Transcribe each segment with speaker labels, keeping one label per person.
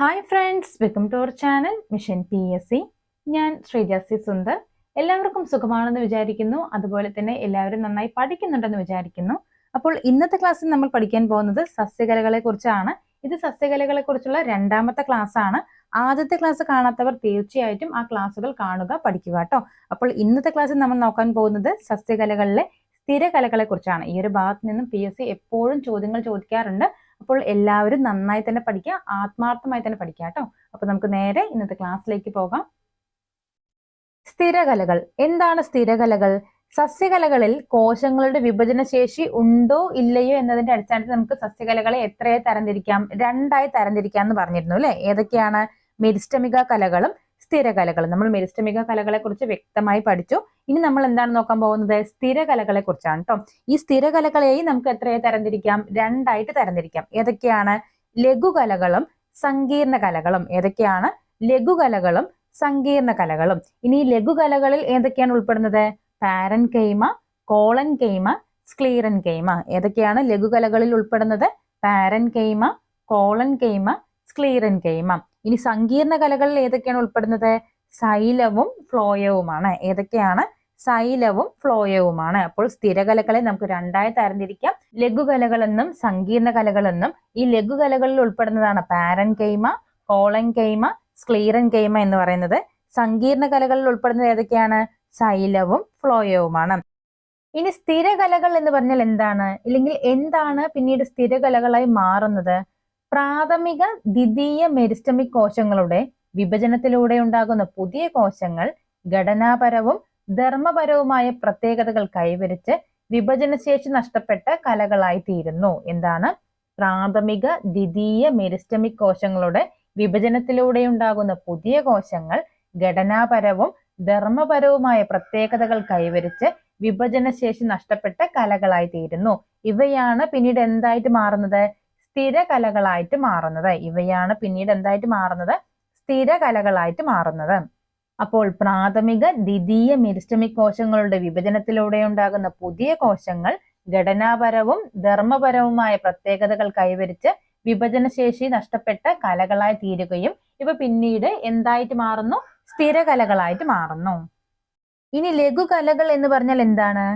Speaker 1: Hi friends welcome to our channel mission P S C ഞാൻ ശ്രീജാസി സുന്ദർ. എല്ലാവർക്കും സുഖമാണെന്ന് വിചാരിക്കുന്നു. അതുപോലെ തന്നെ എല്ലാവരും നന്നായി പഠിക്കുന്നുണ്ടെന്ന് വിചാരിക്കുന്നു. അപ്പോൾ ഇന്നത്തെ ക്ലാസ്സിൽ നമ്മൾ പഠിക്കാൻ പോകുന്നത് സസ്യകലകളെ കുറിച്ചാണ് ഇത് സസ്യകലകളെ കുറിച്ചുള്ള രണ്ടാമത്തെ ക്ലാസ് ആണ് ആദ്യത്തെ ക്ലാസ് കാണാത്തവർ തീർച്ചയായിട്ടും ആ ക്ലാസ്സുകൾ കാണുക പഠിക്കുക കേട്ടോ. അപ്പോൾ ഇന്നത്തെ ക്ലാസ്സിൽ നമ്മൾ നോക്കാൻ പോകുന്നത് സസ്യകലകളിലെ സ്ഥിരകലകളെ കുറിച്ചാണ് ഈ ഒരു ഭാഗത്ത് നിന്നും പി എസ് സി എപ്പോഴും ചോദ്യങ്ങൾ ചോദിക്കാറുണ്ട്. അപ്പോൾ എല്ലാവരും നന്നായി തന്നെ പഠിക്കുക ആത്മാർത്ഥമായി തന്നെ പഠിക്കുക കേട്ടോ. അപ്പൊ നമുക്ക് നേരെ ഇന്നത്തെ ക്ലാസ്സിലേക്ക് പോകാം. സ്ഥിരകലകൾ. എന്താണ് സ്ഥിരകലകൾ? സസ്യകലകളിൽ കോശങ്ങളുടെ വിഭജന ശേഷി ഉണ്ടോ ഇല്ലയോ എന്നതിന്റെ അടിസ്ഥാനത്തിൽ നമുക്ക് സസ്യകലകളെ എത്രയെ തരംതിരിക്കാം? രണ്ടായി തരംതിരിക്കാം എന്ന് പറഞ്ഞിരുന്നു അല്ലെ? ഏതൊക്കെയാണ്? മെരിസ്റ്റമിക കലകളും സ്ഥിരകലകളും നമ്മൾ മെരിസ്റ്റമിക കലകളെ കുറിച്ച് വ്യക്തമായി പഠിച്ചു. ഇനി നമ്മൾ എന്താണ് നോക്കാൻ പോകുന്നത്? സ്ഥിര കലകളെ കുറിച്ചാണ് കേട്ടോ ഈ സ്ഥിര കലകളെയും നമുക്ക് എത്രയെ തരംതിരിക്കാം? രണ്ടായിട്ട് തരംതിരിക്കാം. ഏതൊക്കെയാണ്? ലഘുകലകളും സങ്കീർണ കലകളും. ഏതൊക്കെയാണ്? ലഘുകലകളും സങ്കീർണ കലകളും. ഇനി ലഘുകലകളിൽ ഏതൊക്കെയാണ് ഉൾപ്പെടുന്നത്? പാരൻ കെയ്മ കോളൻ കെയ്മ സ്ക്ലീറൻ കെയ്മ ഏതൊക്കെയാണ് ലഘുകലകളിൽ ഉൾപ്പെടുന്നത്? പാരൻ കെയ്മ കോളൻ കെയ്മ സ്ക്ലീറൻ കെയ്മ ഇനി സങ്കീർണ കലകളിൽ ഏതൊക്കെയാണ് ഉൾപ്പെടുന്നത്? സൈലവും ഫ്ലോയവുമാണ്. ഏതൊക്കെയാണ്? സൈലവും ഫ്ലോയവുമാണ്. അപ്പോൾ സ്ഥിരകലകളെ നമുക്ക് രണ്ടായി തരംതിരിക്കാം. ലഘുകലകളെന്നും സങ്കീർണ കലകളെന്നും ഈ ലഘുകലകളിൽ ഉൾപ്പെടുന്നതാണ് പാരൻ കൈമ കോളൻ കൈമ സ്ക്ലീറൻ കൈമ എന്ന് പറയുന്നത്. സങ്കീർണ കലകളിൽ ഉൾപ്പെടുന്നത് ഏതൊക്കെയാണ്? സൈലവും ഫ്ലോയവുമാണ്. ഇനി സ്ഥിരകലകൾ എന്ന് പറഞ്ഞാൽ എന്താണ്? ഇല്ലെങ്കിൽ എന്താണ് പിന്നീട് സ്ഥിരകലകളായി മാറുന്നത്? പ്രാഥമിക ദ്വിതീയ മെരിസ്റ്റമിക് കോശങ്ങളുടെ വിഭജനത്തിലൂടെ ഉണ്ടാകുന്ന പുതിയ കോശങ്ങൾ ഘടനാപരവും ധർമ്മപരവുമായ പ്രത്യേകതകൾ കൈവരിച്ച് വിഭജനശേഷി നഷ്ടപ്പെട്ട കലകളായി തീരുന്നു എന്താണ്? പ്രാഥമിക ദ്വിതീയ മെരിസ്റ്റമിക് കോശങ്ങളുടെ വിഭജനത്തിലൂടെ ഉണ്ടാകുന്ന പുതിയ കോശങ്ങൾ ഘടനാപരവും ധർമ്മപരവുമായ പ്രത്യേകതകൾ കൈവരിച്ച് വിഭജനശേഷി നഷ്ടപ്പെട്ട കലകളായി തീരുന്നു ഇവയാണ് പിന്നീട് എന്തായിട്ട് മാറുന്നത്? സ്ഥിര കലകളായിട്ട് മാറുന്നത്. ഇവയാണ് പിന്നീട് എന്തായിട്ട് മാറുന്നത്? സ്ഥിരകലകളായിട്ട് മാറുന്നത്. അപ്പോൾ പ്രാഥമിക ദ്വിതീയ മെരിസ്റ്റമിക് കോശങ്ങളുടെ വിഭജനത്തിലൂടെ ഉണ്ടാകുന്ന പുതിയ കോശങ്ങൾ ഘടനാപരവും ധർമ്മപരവുമായ പ്രത്യേകതകൾ കൈവരിച്ച് വിഭജനശേഷി നഷ്ടപ്പെട്ട കലകളായി തീരുകയും ഇവ പിന്നീട് എന്തായിട്ട് മാറുന്നു? സ്ഥിരകലകളായിട്ട് മാറുന്നു. ഇനി ലഘുകലകൾ എന്ന് പറഞ്ഞാൽ എന്താണ്?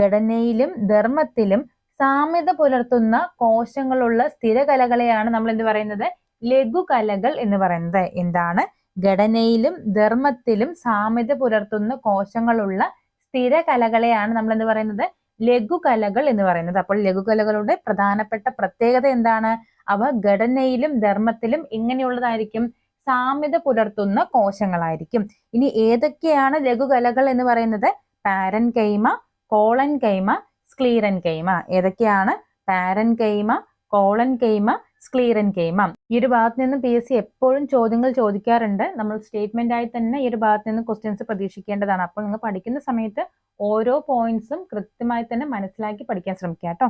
Speaker 1: ഘടനയിലും ധർമ്മത്തിലും സാമ്യത പുലർത്തുന്ന കോശങ്ങളുള്ള സ്ഥിരകലകളെയാണ് നമ്മൾ എന്ത് പറയുന്നത്? ലഘുകലകൾ എന്ന് പറയുന്നത്. എന്താണ്? ഘടനയിലും ധർമ്മത്തിലും സാമ്യത പുലർത്തുന്ന കോശങ്ങളുള്ള സ്ഥിരകലകളെയാണ് നമ്മൾ എന്ത് പറയുന്നത്? ലഘുകലകൾ എന്ന് പറയുന്നത്. അപ്പോൾ ലഘുകലകളുടെ പ്രധാനപ്പെട്ട പ്രത്യേകത എന്താണ്? അവ ഘടനയിലും ധർമ്മത്തിലും ഇങ്ങനെയുള്ളതായിരിക്കും. സാമ്യത പുലർത്തുന്ന കോശങ്ങളായിരിക്കും. ഇനി ഏതൊക്കെയാണ് ലഘുകലകൾ എന്ന് പറയുന്നത്? പാരൻ കൈമ കോളൻ കൈമ സ്ക്ലീറൻ കൈമ ഏതൊക്കെയാണ്? പാരൻ കൈമ കോളൻ കൈമ സ്ക്ലീറൻ കൈമ ഈ ഒരു ഭാഗത്ത് നിന്നും പി എസ് സി എപ്പോഴും ചോദ്യങ്ങൾ ചോദിക്കാറുണ്ട്. നമ്മൾ സ്റ്റേറ്റ്മെന്റ് ആയി തന്നെ ഈ ഒരു ഭാഗത്ത് നിന്ന് ക്വസ്റ്റ്യൻസ് പ്രതീക്ഷിക്കേണ്ടതാണ്. അപ്പോൾ നിങ്ങൾ പഠിക്കുന്ന സമയത്ത് ഓരോ പോയിന്റ്സും കൃത്യമായി തന്നെ മനസ്സിലാക്കി പഠിക്കാൻ ശ്രമിക്കുക കേട്ടോ.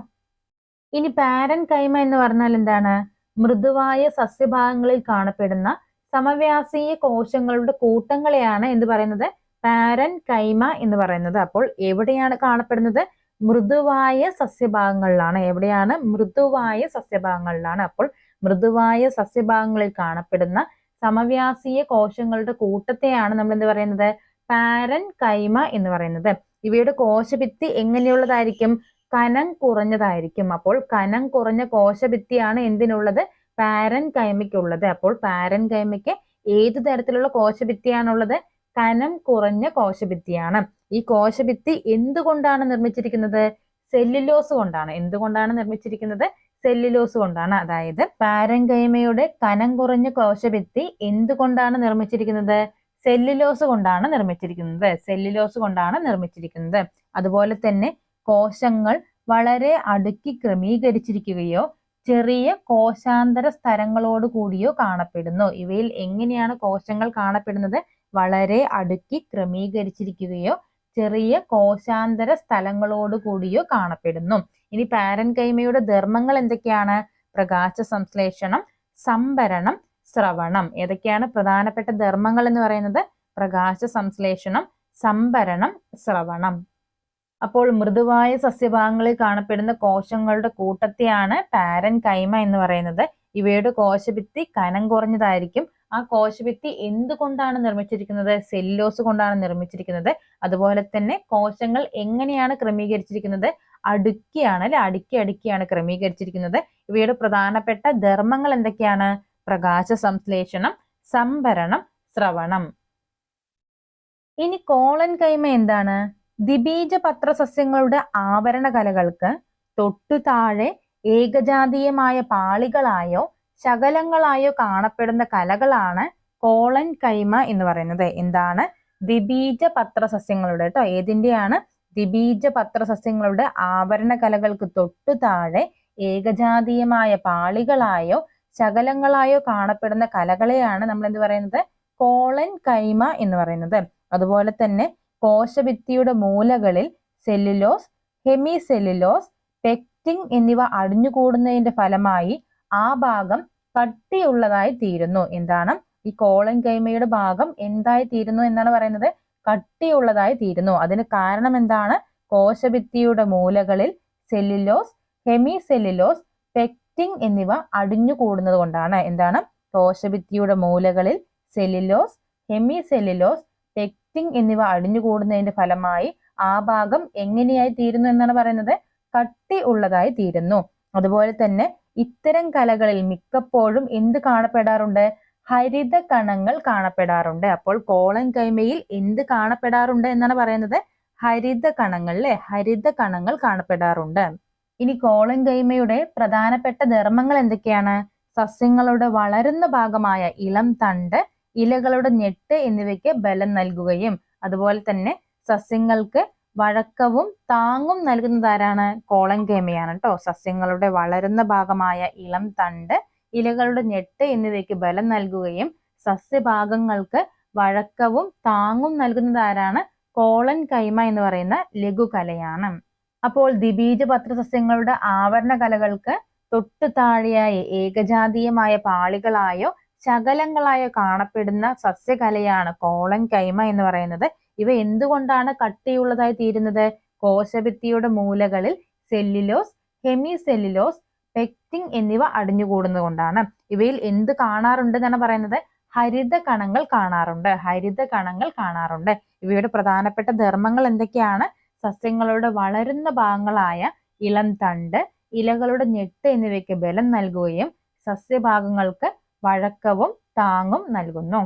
Speaker 1: ഇനി പാരൻ കൈമ എന്ന് പറഞ്ഞാൽ എന്താണ്? മൃദുവായ സസ്യഭാഗങ്ങളിൽ കാണപ്പെടുന്ന സമവ്യാസീയ കോശങ്ങളുടെ കൂട്ടങ്ങളെയാണ് എന്ത് പറയുന്നത്? പാരൻ കൈമ എന്ന് പറയുന്നത്. അപ്പോൾ എവിടെയാണ് കാണപ്പെടുന്നത്? മൃദുവായ സസ്യഭാഗങ്ങളിലാണ്. എവിടെയാണ്? മൃദുവായ സസ്യഭാഗങ്ങളിലാണ്. അപ്പോൾ മൃദുവായ സസ്യഭാഗങ്ങളിൽ കാണപ്പെടുന്ന സമവ്യാസീയ കോശങ്ങളുടെ കൂട്ടത്തെയാണ് നമ്മൾ എന്ത് പറയുന്നത്? പാരൻ കൈമ എന്ന് പറയുന്നത്. ഇവയുടെ കോശഭിത്തി എങ്ങനെയുള്ളതായിരിക്കും? കനം കുറഞ്ഞതായിരിക്കും. അപ്പോൾ കനം കുറഞ്ഞ കോശഭിത്തിയാണ് എന്തിനുള്ളത്? പാരൻ കൈമയ്ക്കുള്ളത് അപ്പോൾ പാരൻ കൈമയ്ക്ക് ഏത് തരത്തിലുള്ള കോശഭിത്തിയാണുള്ളത്? കനം കുറഞ്ഞ കോശഭിത്തിയാണ്. ഈ കോശഭിത്തി എന്തുകൊണ്ടാണ് നിർമ്മിച്ചിരിക്കുന്നത്? സെല്ലുലോസ് കൊണ്ടാണ്. എന്തുകൊണ്ടാണ് നിർമ്മിച്ചിരിക്കുന്നത്? സെല്ലുലോസ് കൊണ്ടാണ്. അതായത് പാരങ്കൈമയുടെ കനം കുറഞ്ഞ കോശഭിത്തി എന്തുകൊണ്ടാണ് നിർമ്മിച്ചിരിക്കുന്നത്? സെല്ലുലോസ് കൊണ്ടാണ് നിർമ്മിച്ചിരിക്കുന്നത്. സെല്ലുലോസ് കൊണ്ടാണ് നിർമ്മിച്ചിരിക്കുന്നത്. അതുപോലെ തന്നെ കോശങ്ങൾ വളരെ അടുക്കി ക്രമീകരിച്ചിരിക്കുകയോ ചെറിയ കോശാന്തര സ്ഥലങ്ങളോട് കൂടിയോ കാണപ്പെടുന്നു. ഇവയിൽ എങ്ങനെയാണ് കോശങ്ങൾ കാണപ്പെടുന്നത്? വളരെ അടുക്കി ക്രമീകരിച്ചിരിക്കുകയോ ചെറിയ കോശാന്തര സ്ഥലങ്ങളോട് കൂടിയോ കാണപ്പെടുന്നു. ഇനി പാരൻ കൈമയുടെ ധർമ്മങ്ങൾ എന്തൊക്കെയാണ്? പ്രകാശ സംശ്ലേഷണം സംഭരണം ശ്രവണം. ഏതൊക്കെയാണ് പ്രധാനപ്പെട്ട ധർമ്മങ്ങൾ എന്ന് പറയുന്നത്? പ്രകാശ സംശ്ലേഷണം സംഭരണം ശ്രവണം. അപ്പോൾ മൃദുവായ സസ്യഭാഗങ്ങളിൽ കാണപ്പെടുന്ന കോശങ്ങളുടെ കൂട്ടത്തെയാണ് പാരൻ കൈമ എന്ന് പറയുന്നത്. ഇവയുടെ കോശഭിത്തി കനം കുറഞ്ഞതായിരിക്കും. ആ കോശഭിത്തി എന്തുകൊണ്ടാണ് നിർമ്മിച്ചിരിക്കുന്നത്? സെല്ലോസ് കൊണ്ടാണ് നിർമ്മിച്ചിരിക്കുന്നത്. അതുപോലെ തന്നെ കോശങ്ങൾ എങ്ങനെയാണ് ക്രമീകരിച്ചിരിക്കുന്നത്? അടുക്കിയാണ് അല്ലെ? അടുക്കി അടുക്കിയാണ് ക്രമീകരിച്ചിരിക്കുന്നത്. ഇവയുടെ പ്രധാനപ്പെട്ട ധർമ്മങ്ങൾ എന്തൊക്കെയാണ്? പ്രകാശ സംശ്ലേഷണം സംഭരണം ശ്രവണം. ഇനി കോളൻ കൈമ എന്താണ്? ദ്വിബീജ സസ്യങ്ങളുടെ ആവരണ കലകൾക്ക് തൊട്ടു താഴെ ഏകജാതീയമായ പാളികളായോ ശകലങ്ങളായോ കാണപ്പെടുന്ന കലകളാണ് കോളൻ കൈമ എന്ന് പറയുന്നത്. എന്താണ്? ദ്വിബീജ പത്രസസ്യങ്ങളുടെ കേട്ടോ ഏതിന്റെയാണ്? ദ്വിബീജ പത്രസസ്യങ്ങളുടെ ആവരണ കലകൾക്ക് തൊട്ടു താഴെ ഏകജാതീയമായ പാളികളായോ ശകലങ്ങളായോ കാണപ്പെടുന്ന കലകളെയാണ് നമ്മൾ എന്ത് പറയുന്നത്? കോളൻ കൈമ എന്ന് പറയുന്നത്. അതുപോലെ തന്നെ കോശഭിത്തിയുടെ മൂലകളിൽ സെല്ലുലോസ് ഹെമിസെല്ലുലോസ് സെല്ലുലോസ് പെക്റ്റിൻ എന്നിവ അടിഞ്ഞുകൂടുന്നതിന്റെ ഫലമായി ആ ഭാഗം കട്ടിയുള്ളതായി തീരുന്നു. എന്താണ്? ഈ കോളം കൈമയുടെ ഭാഗം എന്തായി തീരുന്നു എന്നാണ് പറയുന്നത്? കട്ടിയുള്ളതായി തീരുന്നു. അതിന് കാരണം എന്താണ്? കോശഭിത്തിയുടെ മൂലകളിൽ സെല്ലുലോസ് ഹെമി സെല്ലുലോസ് പെക്റ്റിൻ എന്നിവ അടിഞ്ഞുകൂടുന്നത് കൊണ്ടാണ്. എന്താണ്? കോശഭിത്തിയുടെ മൂലകളിൽ സെല്ലുലോസ് ഹെമി സെല്ലുലോസ് പെക്റ്റിൻ എന്നിവ അടിഞ്ഞു കൂടുന്നതിന്റെ ഫലമായി ആ ഭാഗം എങ്ങനെയായി തീരുന്നു എന്നാണ് പറയുന്നത്? കട്ടി ഉള്ളതായി തീരുന്നു. അതുപോലെ തന്നെ ഇത്തരം കലകളിൽ മിക്കപ്പോഴും എന്ത് കാണപ്പെടാറുണ്ട്? ഹരിത കണങ്ങൾ കാണപ്പെടാറുണ്ട്. അപ്പോൾ കോളം കൈമയിൽ എന്ത് കാണപ്പെടാറുണ്ട് എന്നാണ് പറയുന്നത്? ഹരിത കണങ്ങൾ അല്ലെ? ഹരിത കണങ്ങൾ കാണപ്പെടാറുണ്ട്. ഇനി കോളം കൈമയുടെ പ്രധാനപ്പെട്ട ധർമ്മങ്ങൾ എന്തൊക്കെയാണ്? സസ്യങ്ങളുടെ വളരുന്ന ഭാഗമായ ഇളം തണ്ട് ഇലകളുടെ ഞെട്ട് എന്നിവയ്ക്ക് ബലം നൽകുകയും അതുപോലെ തന്നെ സസ്യങ്ങൾക്ക് വഴക്കവും താങ്ങും നൽകുന്നത് ആരാണ്? കോളൻ കേമയാണ് കേട്ടോ സസ്യങ്ങളുടെ വളരുന്ന ഭാഗമായ ഇളം തണ്ട് ഇലകളുടെ ഞെട്ട് എന്നിവയ്ക്ക് ബലം നൽകുകയും സസ്യഭാഗങ്ങൾക്ക് വഴക്കവും താങ്ങും നൽകുന്നത് ആരാണ്? കോളൻ കൈമ എന്ന് പറയുന്ന ലഘുകലയാണ്. അപ്പോൾ ദ്വിബീജപത്ര സസ്യങ്ങളുടെ ആവരണ കലകൾക്ക് തൊട്ടു താഴെയായി ഏകജാതീയമായ പാളികളായോ ശകലങ്ങളായോ കാണപ്പെടുന്ന സസ്യകലയാണ് കോളൻ കൈമ എന്ന് പറയുന്നത്. ഇവ എന്തുകൊണ്ടാണ് കട്ടിയുള്ളതായി തീരുന്നത്? കോശഭിത്തിയുടെ മൂലകളിൽ സെല്ലിലോസ് ഹെമി സെല്ലുലോസ് പെക്റ്റിൻ എന്നിവ അടിഞ്ഞുകൂടുന്നത് കൊണ്ടാണ് ഇവയിൽ എന്ത് കാണാറുണ്ട് എന്നാണ് പറയുന്നത്? ഹരിത കണങ്ങൾ കാണാറുണ്ട്. ഹരിത കണങ്ങൾ കാണാറുണ്ട്. ഇവയുടെ പ്രധാനപ്പെട്ട ധർമ്മങ്ങൾ എന്തൊക്കെയാണ്? സസ്യങ്ങളുടെ വളരുന്ന ഭാഗങ്ങളായ ഇളം തണ്ട് ഇലകളുടെ ഞെട്ട് എന്നിവയ്ക്ക് ബലം നൽകുകയും സസ്യഭാഗങ്ങൾക്ക് വഴക്കവും താങ്ങും നൽകുന്നു.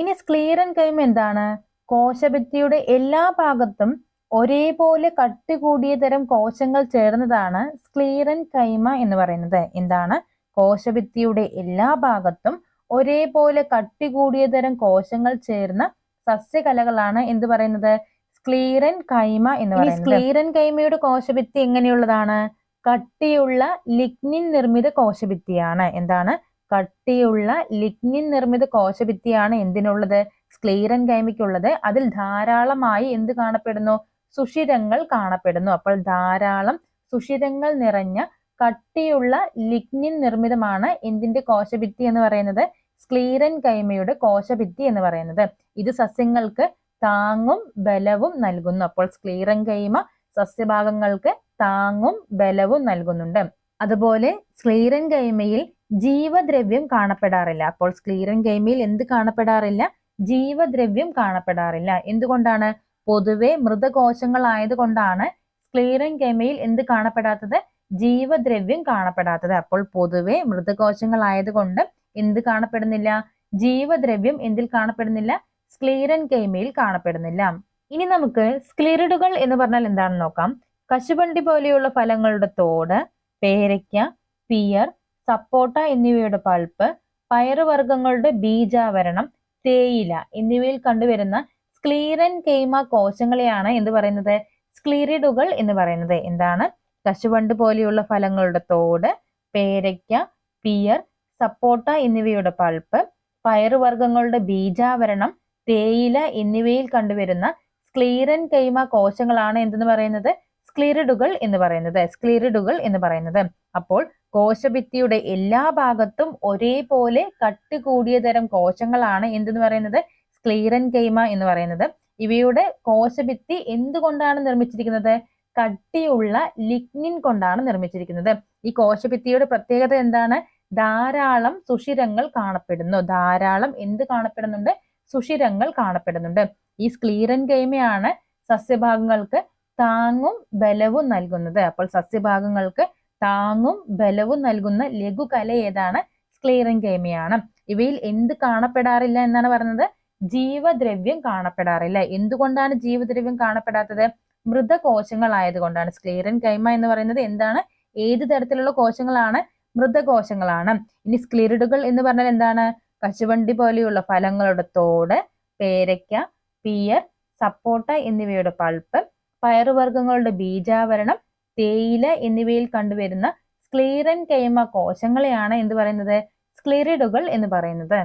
Speaker 1: ഇനി സ്ക്ലീറൻ കൈമ എന്താണ്? കോശഭിത്തിയുടെ എല്ലാ ഭാഗത്തും ഒരേപോലെ കട്ടി കൂടിയ തരം കോശങ്ങൾ ചേർന്നതാണ് സ്ക്ലീറൻ കൈമ എന്ന് പറയുന്നത്. എന്താണ്? കോശഭിത്തിയുടെ എല്ലാ ഭാഗത്തും ഒരേപോലെ കട്ടി കൂടിയ തരം കോശങ്ങൾ ചേർന്ന സസ്യകലകളാണ് എന്ത് പറയുന്നത്? സ്ക്ലീറൻ കൈമ എന്ന് പറയുന്നത്. സ്ക്ലീറൻ കൈമയുടെ കോശഭിത്തി എങ്ങനെയുള്ളതാണ്? കട്ടിയുള്ള ലിഗ്നിൻ നിർമ്മിത കോശഭിത്തിയാണ് എന്താണ്? കട്ടിയുള്ള ലിഗ്നിൻ നിർമ്മിത കോശഭിത്തിയാണ് എന്തിനുള്ളത്? സ്ക്ലീറൻ കൈമിക്കുള്ളത് അതിൽ ധാരാളമായി എന്ത് കാണപ്പെടുന്നു? സുഷിരങ്ങൾ കാണപ്പെടുന്നു. അപ്പോൾ ധാരാളം സുഷിരങ്ങൾ നിറഞ്ഞ കട്ടിയുള്ള ലിഗ്നിൻ നിർമ്മിതമാണ് എന്തിന്റെ കോശഭിത്തി എന്ന് പറയുന്നത്? സ്ക്ലീറൻ കൈമയുടെ കോശഭിത്തി എന്ന് പറയുന്നത്. ഇത് സസ്യങ്ങൾക്ക് താങ്ങും ബലവും നൽകുന്നു. അപ്പോൾ സ്ക്ലീറൻ കൈമ സസ്യഭാഗങ്ങൾക്ക് താങ്ങും ബലവും നൽകുന്നുണ്ട്. അതുപോലെ സ്ക്ലീറൻ കൈമയിൽ ജീവദ്രവ്യം കാണപ്പെടാറില്ല. അപ്പോൾ സ്ക്ലീറൻ ഗെയിമിൽ എന്ത് കാണപ്പെടാറില്ല? ജീവദ്രവ്യം കാണപ്പെടാറില്ല. എന്തുകൊണ്ടാണ്? പൊതുവെ മൃതകോശങ്ങളായതുകൊണ്ടാണ് സ്ക്ലീറൻ ഗെയിമിൽ എന്ത് കാണപ്പെടാത്തത്? ജീവദ്രവ്യം കാണപ്പെടാത്തത്. അപ്പോൾ പൊതുവെ മൃതകോശങ്ങളായതുകൊണ്ട് എന്ത് കാണപ്പെടുന്നില്ല? ജീവദ്രവ്യം എന്തിൽ കാണപ്പെടുന്നില്ല? സ്ക്ലീറൻ കൈമയിൽ കാണപ്പെടുന്നില്ല. ഇനി നമുക്ക് സ്ക്ലീറിഡുകൾ എന്ന് പറഞ്ഞാൽ എന്താണെന്ന് നോക്കാം. കശുവണ്ടി പോലെയുള്ള ഫലങ്ങളുടെ തോട് പേരയ്ക്ക പിയർ സപ്പോട്ട എന്നിവയുടെ പൾപ്പ് പയറുവർഗങ്ങളുടെ ബീജാവരണം തേയില എന്നിവയിൽ കണ്ടുവരുന്ന സ്ക്ലീറൻ കെയ്മ കോശങ്ങളെയാണ് എന്ത് പറയുന്നത്? സ്ക്ലീറിഡുകൾ എന്ന് പറയുന്നത്. എന്താണ്? കശുവണ്ട് പോലെയുള്ള ഫലങ്ങളുടെ തോട് പേരയ്ക്ക പിയർ സപ്പോട്ട എന്നിവയുടെ പൾപ്പ് പയറുവർഗങ്ങളുടെ ബീജാവരണം തേയില എന്നിവയിൽ കണ്ടുവരുന്ന സ്ക്ലീറൻ കൈമ കോശങ്ങളാണ് എന്തെന്ന് പറയുന്നത്? സ്ക്ലീറിഡുകൾ എന്ന് പറയുന്നത്. സ്ക്ലീറിഡുകൾ എന്ന് പറയുന്നത്. അപ്പോൾ കോശഭിത്തിയുടെ എല്ലാ ഭാഗത്തും ഒരേപോലെ കട്ടി കൂടിയ തരം കോശങ്ങളാണ് എന്തെന്ന് പറയുന്നത്? സ്ക്ലീറൻ കെയ്മ എന്ന് പറയുന്നത്. ഇവയുടെ കോശഭിത്തി എന്തുകൊണ്ടാണ് നിർമ്മിച്ചിരിക്കുന്നത്? കട്ടിയുള്ള ലിഗ്നിൻ കൊണ്ടാണ് നിർമ്മിച്ചിരിക്കുന്നത്. ഈ കോശഭിത്തിയുടെ പ്രത്യേകത എന്താണ്? ധാരാളം സുഷിരങ്ങൾ കാണപ്പെടുന്നു. ധാരാളം എന്ത് കാണപ്പെടുന്നുണ്ട്? സുഷിരങ്ങൾ കാണപ്പെടുന്നുണ്ട്. ഈ സ്ക്ലീറൻ കൈമയാണ് സസ്യഭാഗങ്ങൾക്ക് താങ്ങും ബലവും നൽകുന്നത്. അപ്പോൾ സസ്യഭാഗങ്ങൾക്ക് താങ്ങും ബലവും നൽകുന്ന ലഘുകല ഏതാണ്? സ്ക്ലീറൻ ഗെയിമയാണ് ഇവയിൽ എന്ത് കാണപ്പെടാറില്ല എന്നാണ് പറഞ്ഞത്? ജീവദ്രവ്യം കാണപ്പെടാറില്ല. എന്തുകൊണ്ടാണ് ജീവദ്രവ്യം കാണപ്പെടാത്തത്? മൃതകോശങ്ങളായതുകൊണ്ടാണ് സ്ക്ലീറൻ കൈമ എന്ന് പറയുന്നത് എന്താണ്? ഏത് തരത്തിലുള്ള കോശങ്ങളാണ്? മൃതകോശങ്ങളാണ്. ഇനി സ്ക്ലിറിഡുകൾ എന്ന് പറഞ്ഞാൽ എന്താണ്? കശുവണ്ടി പോലെയുള്ള ഫലങ്ങളുടെ തോട് പേരയ്ക്ക പിയർ സപ്പോട്ട എന്നിവയുടെ പൾപ്പ് പയറുവർഗങ്ങളുടെ ബീജാവരണം തേയില എന്നിവയിൽ കണ്ടുവരുന്ന സ്ക്ലീറൻ കൈമ കോശങ്ങളെയാണ് എന്ത് പറയുന്നത്? സ്ക്ലീറിഡുകൾ എന്ന് പറയുന്നത്.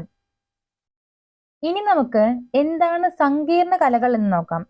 Speaker 1: ഇനി നമുക്ക് എന്താണ് സങ്കീർണ കലകൾ എന്ന് നോക്കാം.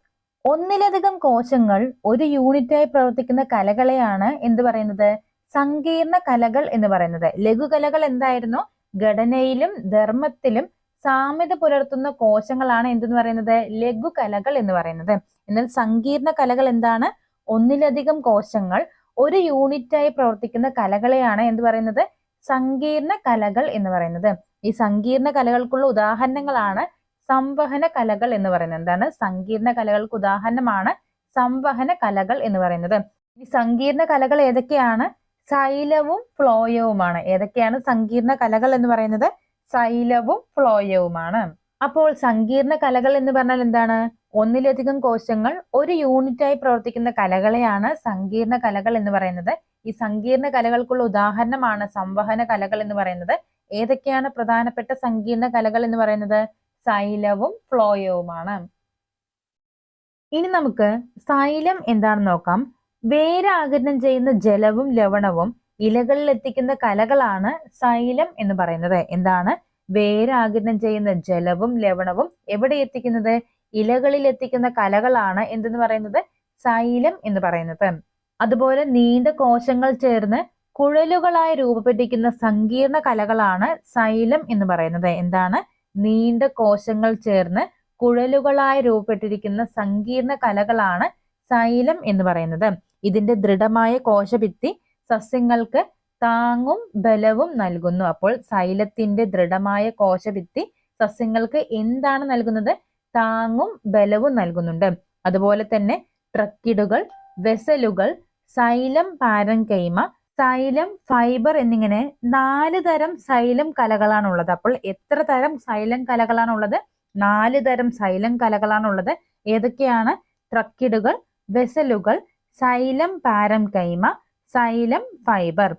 Speaker 1: ഒന്നിലധികം കോശങ്ങൾ ഒരു യൂണിറ്റായി പ്രവർത്തിക്കുന്ന കലകളെയാണ് എന്ത് പറയുന്നത്? സങ്കീർണ കലകൾ എന്ന് പറയുന്നത്. ലഘുകലകൾ എന്തായിരുന്നു? ഘടനയിലും ധർമ്മത്തിലും സാമ്യത പുലർത്തുന്ന കോശങ്ങളാണ് എന്തെന്ന് പറയുന്നത്? ലഘുകലകൾ എന്ന് പറയുന്നത്. എന്നാൽ സങ്കീർണ കലകൾ എന്താണ്? ഒന്നിലധികം കോശങ്ങൾ ഒരു യൂണിറ്റായി പ്രവർത്തിക്കുന്ന കലകളെയാണ് എന്ത് പറയുന്നത്? സങ്കീർണ കലകൾ എന്ന് പറയുന്നത്. ഈ സങ്കീർണ കലകൾക്കുള്ള ഉദാഹരണങ്ങളാണ് സംവഹന കലകൾ എന്ന് പറയുന്നത്. എന്താണ്? സങ്കീർണ കലകൾക്ക് ഉദാഹരണമാണ് സംവഹന കലകൾ എന്ന് പറയുന്നത്. ഈ സങ്കീർണ കലകൾ ഏതൊക്കെയാണ്? ശൈലവും ഫ്ലോയവുമാണ്. ഏതൊക്കെയാണ് സങ്കീർണ കലകൾ എന്ന് പറയുന്നത്? ശൈലവും ഫ്ലോയവുമാണ്. അപ്പോൾ സങ്കീർണ കലകൾ എന്ന് പറഞ്ഞാൽ എന്താണ്? ഒന്നിലധികം കോശങ്ങൾ ഒരു യൂണിറ്റായി പ്രവർത്തിക്കുന്ന കലകളെയാണ് സങ്കീർണ കലകൾ എന്ന് പറയുന്നത്. ഈ സങ്കീർണ കലകൾക്കുള്ള ഉദാഹരണമാണ് സംവഹന കലകൾ എന്ന് പറയുന്നത്. ഏതൊക്കെയാണ് പ്രധാനപ്പെട്ട സങ്കീർണ കലകൾ എന്ന് പറയുന്നത്? സൈലവും ഫ്ലോയവുമാണ്. ഇനി നമുക്ക് സൈലം എന്താണെന്ന് നോക്കാം. വേരാകിരണം ചെയ്യുന്ന ജലവും ലവണവും ഇലകളിൽ എത്തിക്കുന്ന കലകളാണ് സൈലം എന്ന് പറയുന്നത്. എന്താണ്? വേരാകിരണം ചെയ്യുന്ന ജലവും ലവണവും എവിടെ എത്തിക്കുന്നത്? ഇലകളിൽ എത്തിക്കുന്ന കലകളാണ് എന്തെന്ന് പറയുന്നത്? സൈലം എന്ന് പറയുന്നത്. അതുപോലെ നീണ്ട കോശങ്ങൾ ചേർന്ന് കുഴലുകളായി രൂപപ്പെട്ടിരിക്കുന്ന സങ്കീർണ കലകളാണ് സൈലം എന്ന് പറയുന്നത്. എന്താണ്? നീണ്ട കോശങ്ങൾ ചേർന്ന് കുഴലുകളായി രൂപപ്പെട്ടിരിക്കുന്ന സങ്കീർണ കലകളാണ് സൈലം എന്ന് പറയുന്നത്. ഇതിന്റെ ദൃഢമായ കോശഭിത്തി സസ്യങ്ങൾക്ക് താങ്ങും ബലവും നൽകുന്നു. അപ്പോൾ സൈലത്തിന്റെ ദൃഢമായ കോശഭിത്തി സസ്യങ്ങൾക്ക് എന്താണ് നൽകുന്നത്? താങ്ങും ബലവും നൽകുന്നുണ്ട്. അതുപോലെ തന്നെ ട്രക്കിഡുകൾ വെസലുകൾ സൈലം പാരൻകൈമ സൈലം ഫൈബർ എന്നിങ്ങനെ നാല് തരം സൈലം കലകളാണുള്ളത്. അപ്പോൾ എത്ര തരം സൈലം കലകളാണുള്ളത്? നാല് തരം സൈലം കലകളാണുള്ളത്. ഏതൊക്കെയാണ്? ട്രക്കിഡുകൾ വെസലുകൾ സൈലം പാരം കൈമ സൈലം ഫൈബർ.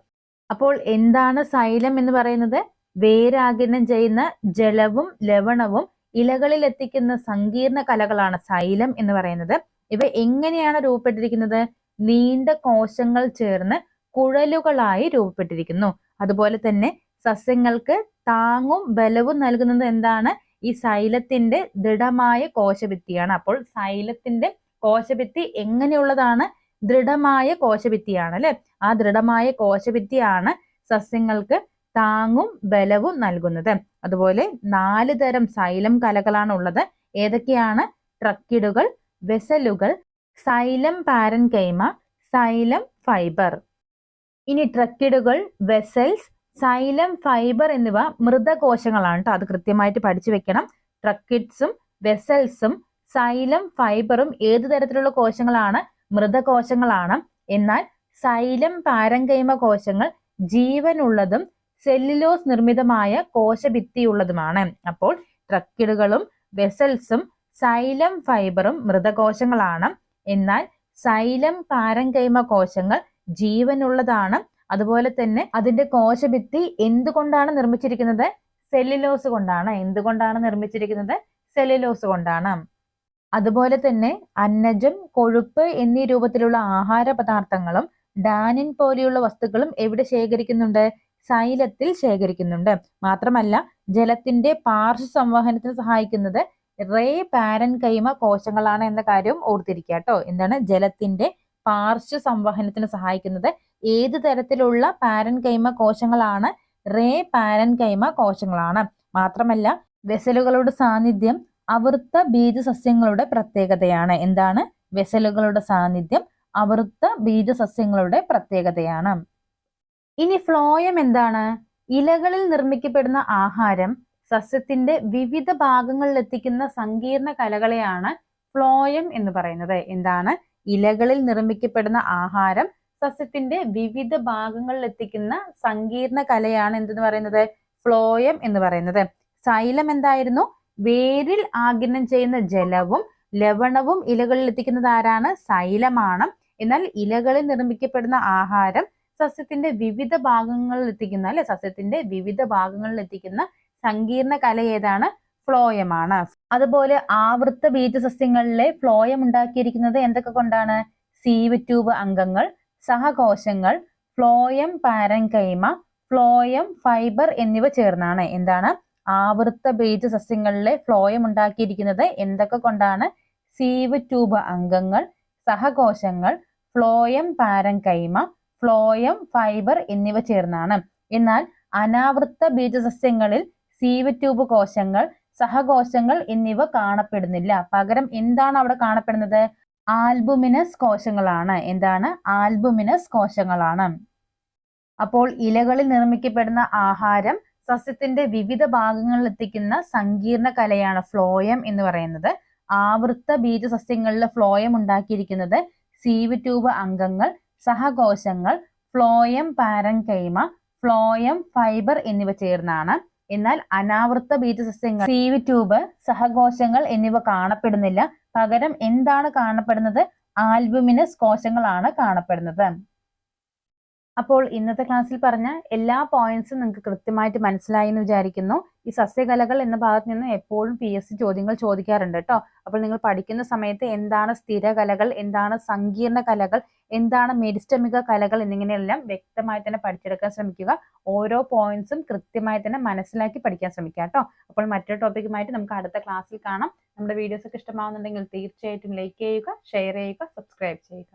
Speaker 1: അപ്പോൾ എന്താണ് സൈലം എന്ന് പറയുന്നത്? വേരാകിരണം ചെയ്യുന്ന ജലവും ലവണവും ഇലകളിൽ എത്തിക്കുന്ന സങ്കീർണ കലകളാണ് സൈലം എന്ന് പറയുന്നത്. ഇവ എങ്ങനെയാണ് രൂപപ്പെട്ടിരിക്കുന്നത്? നീണ്ട കോശങ്ങൾ ചേർന്ന് കുഴലുകളായി രൂപപ്പെട്ടിരിക്കുന്നു. അതുപോലെ തന്നെ സസ്യങ്ങൾക്ക് താങ്ങും ബലവും നൽകുന്നത് എന്താണ്? ഈ സൈലത്തിന്റെ ദൃഢമായ കോശഭിത്തിയാണ്. അപ്പോൾ സൈലത്തിന്റെ കോശഭിത്തി എങ്ങനെയുള്ളതാണ്? ദൃഢമായ കോശഭിത്തിയാണ് അല്ലെ ആ ദൃഢമായ കോശഭിത്തിയാണ് സസ്യങ്ങൾക്ക് താങ്ങും ബലവും നൽകുന്നത്. അതുപോലെ നാല് തരം സൈലം കലകളാണ് ഉള്ളത് ഏതൊക്കെയാണ്? ട്രക്കിഡുകൾ വെസലുകൾ സൈലം പാരൻകൈമ സൈലം ഫൈബർ. ഇനി ട്രക്കിഡുകൾ വെസൽസ് സൈലം ഫൈബർ എന്നിവ മൃതകോശങ്ങളാണ് കേട്ടോ അത് കൃത്യമായിട്ട് പഠിച്ചു വെക്കണം. ട്രക്കിഡ്സും വെസൽസും സൈലം ഫൈബറും ഏത് തരത്തിലുള്ള കോശങ്ങളാണ്? മൃതകോശങ്ങളാണ്. എന്നാൽ സൈലം പാരങ്കൈമ കോശങ്ങൾ ജീവനുള്ളതും സെല്ലുലോസ് നിർമ്മിതമായ കോശഭിത്തിയുള്ളതുമാണ്. അപ്പോൾ ട്രക്കിഡുകളും വെസൽസും സൈലം ഫൈബറും മൃതകോശങ്ങളാണ്. എന്നാൽ സൈലം പാരങ്കൈമ കോശങ്ങൾ ജീവനുള്ളതാണ്. അതുപോലെ തന്നെ അതിന്റെ കോശഭിത്തി എന്തുകൊണ്ടാണ് നിർമ്മിച്ചിരിക്കുന്നത്? സെല്ലുലോസ് കൊണ്ടാണ്. എന്തുകൊണ്ടാണ് നിർമ്മിച്ചിരിക്കുന്നത്? സെല്ലുലോസ് കൊണ്ടാണ്. അതുപോലെ തന്നെ അന്നജം കൊഴുപ്പ് എന്നീ രൂപത്തിലുള്ള ആഹാര പദാർത്ഥങ്ങളും ഡാനിൻ പോലെയുള്ള വസ്തുക്കളും എവിടെ ശേഖരിക്കുന്നുണ്ട്? സൈലത്തിൽ ശേഖരിക്കുന്നുണ്ട്. മാത്രമല്ല ജലത്തിന്റെ പാർശ്വ സംവഹനത്തിന് സഹായിക്കുന്നത് റേ പാരൻ കൈമ കോശങ്ങളാണ് എന്ന കാര്യവും ഓർത്തിരിക്കുക കേട്ടോ. എന്താണ്? ജലത്തിന്റെ പാർശ്വ സംവഹനത്തിന് സഹായിക്കുന്നത് ഏത് തരത്തിലുള്ള പാരൻ കൈമ കോശങ്ങളാണ്? റേ പാരൻ കൈമ കോശങ്ങളാണ്. മാത്രമല്ല വെസലുകളുടെ സാന്നിധ്യം അവൃത്ത ബീജസസ്യങ്ങളുടെ പ്രത്യേകതയാണ്. എന്താണ്? വെസലുകളുടെ സാന്നിധ്യം അവൃത്ത ബീജസസ്യങ്ങളുടെ പ്രത്യേകതയാണ്. ഇനി ഫ്ലോയം എന്താണ്? ഇലകളിൽ നിർമ്മിക്കപ്പെടുന്ന ആഹാരം സസ്യത്തിന്റെ വിവിധ ഭാഗങ്ങളിൽ എത്തിക്കുന്ന സങ്കീർണ കലകളെയാണ് ഫ്ലോയം എന്ന് പറയുന്നത്. എന്താണ്? ഇലകളിൽ നിർമ്മിക്കപ്പെടുന്ന ആഹാരം സസ്യത്തിന്റെ വിവിധ ഭാഗങ്ങളിൽ എത്തിക്കുന്ന സങ്കീർണ കലയാണ് എന്തെന്ന് പറയുന്നത്? ഫ്ലോയം എന്ന് പറയുന്നത്. സൈലം എന്തായിരുന്നു? വേരിൽ ആഗിരണം ചെയ്യുന്ന ജലവും ലവണവും ഇലകളിൽ എത്തിക്കുന്നത് ആരാണ്? സൈലമാണ്. എന്നാൽ ഇലകളിൽ നിർമ്മിക്കപ്പെടുന്ന ആഹാരം സസ്യത്തിന്റെ വിവിധ ഭാഗങ്ങളിൽ എത്തിക്കുന്ന അല്ലെ? സസ്യത്തിന്റെ വിവിധ ഭാഗങ്ങളിൽ എത്തിക്കുന്ന സങ്കീർണ കല ഏതാണ്? ഫ്ലോയമാണ്. അതുപോലെ ആവൃത്ത ബീജ സസ്യങ്ങളിലെ ഫ്ലോയം ഉണ്ടാക്കിയിരിക്കുന്നത് എന്തൊക്കെ കൊണ്ടാണ്? സീവ് ട്യൂബ് അംഗങ്ങൾ സഹകോശങ്ങൾ ഫ്ലോയം പാരൻകൈമ ഫ്ലോയം ഫൈബർ എന്നിവ ചേർന്നാണ്. എന്താണ്? ആവൃത്ത ബീജ സസ്യങ്ങളിലെ ഫ്ലോയം ഉണ്ടാക്കിയിരിക്കുന്നത് എന്തൊക്കെ കൊണ്ടാണ്? സീവ് ട്യൂബ് അംഗങ്ങൾ സഹകോശങ്ങൾ ഫ്ലോയം പാരങ്കൈമ ഫ്ലോയം ഫൈബർ എന്നിവ ചേർന്നാണ്. എന്നാൽ അനാവൃത്ത ബീജസസ്യങ്ങളിൽ സീവ് ട്യൂബ് കോശങ്ങൾ സഹകോശങ്ങൾ എന്നിവ കാണപ്പെടുന്നില്ല. പകരം എന്താണ് അവിടെ കാണപ്പെടുന്നത്? ആൽബുമിനസ് കോശങ്ങളാണ്. എന്താണ്? ആൽബുമിനസ് കോശങ്ങളാണ്. അപ്പോൾ ഇലകളിൽ നിർമ്മിക്കപ്പെടുന്ന ആഹാരം സസ്യത്തിന്റെ വിവിധ ഭാഗങ്ങളിൽ എത്തിക്കുന്ന സങ്കീർണ കലയാണ് ഫ്ലോയം എന്ന് പറയുന്നത്. ആവൃത്ത ബീജ സസ്യങ്ങളിൽ ഫ്ലോയം ഉണ്ടാക്കിയിരിക്കുന്നത് സീവ് ട്യൂബ് അംഗങ്ങൾ സഹകോശങ്ങൾ ഫ്ലോയം പാരൻകൈമ ഫ്ലോയം ഫൈബർ എന്നിവ ചേർന്നാണ്. എന്നാൽ അനാവൃത്ത ബീജസസ്യങ്ങൾ സീവ് ട്യൂബ് സഹകോശങ്ങൾ എന്നിവ കാണപ്പെടുന്നില്ല. പകരം എന്താണ് കാണപ്പെടുന്നത്? ആൽബുമിനസ് കോശങ്ങളാണ് കാണപ്പെടുന്നത്. അപ്പോൾ ഇന്നത്തെ ക്ലാസ്സിൽ പറഞ്ഞ എല്ലാ പോയിന്റ്സും നിങ്ങൾക്ക് കൃത്യമായിട്ട് മനസ്സിലായി എന്ന് വിചാരിക്കുന്നു. ഈ സസ്യകലകൾ എന്ന ഭാഗത്ത് നിന്ന് എപ്പോഴും പി എസ് സി ചോദ്യങ്ങൾ ചോദിക്കാറുണ്ട് കേട്ടോ അപ്പോൾ നിങ്ങൾ പഠിക്കുന്ന സമയത്ത് എന്താണ് സ്ഥിരകലകൾ എന്താണ് സങ്കീർണ കലകൾ എന്താണ് മെരിസ്റ്റമിക കലകൾ എന്നിങ്ങനെയെല്ലാം വ്യക്തമായി തന്നെ പഠിച്ചെടുക്കാൻ ശ്രമിക്കുക. ഓരോ പോയിന്റ്സും കൃത്യമായി തന്നെ മനസ്സിലാക്കി പഠിക്കാൻ ശ്രമിക്കുക കേട്ടോ അപ്പോൾ മറ്റൊരു ടോപ്പിക്കുമായിട്ട് നമുക്ക് അടുത്ത ക്ലാസ്സിൽ കാണാം. നമ്മുടെ വീഡിയോസ് ഒക്കെ ഇഷ്ടമാവുന്നുണ്ടെങ്കിൽ തീർച്ചയായിട്ടും ലൈക്ക് ചെയ്യുക ഷെയർ ചെയ്യുക സബ്സ്ക്രൈബ് ചെയ്യുക.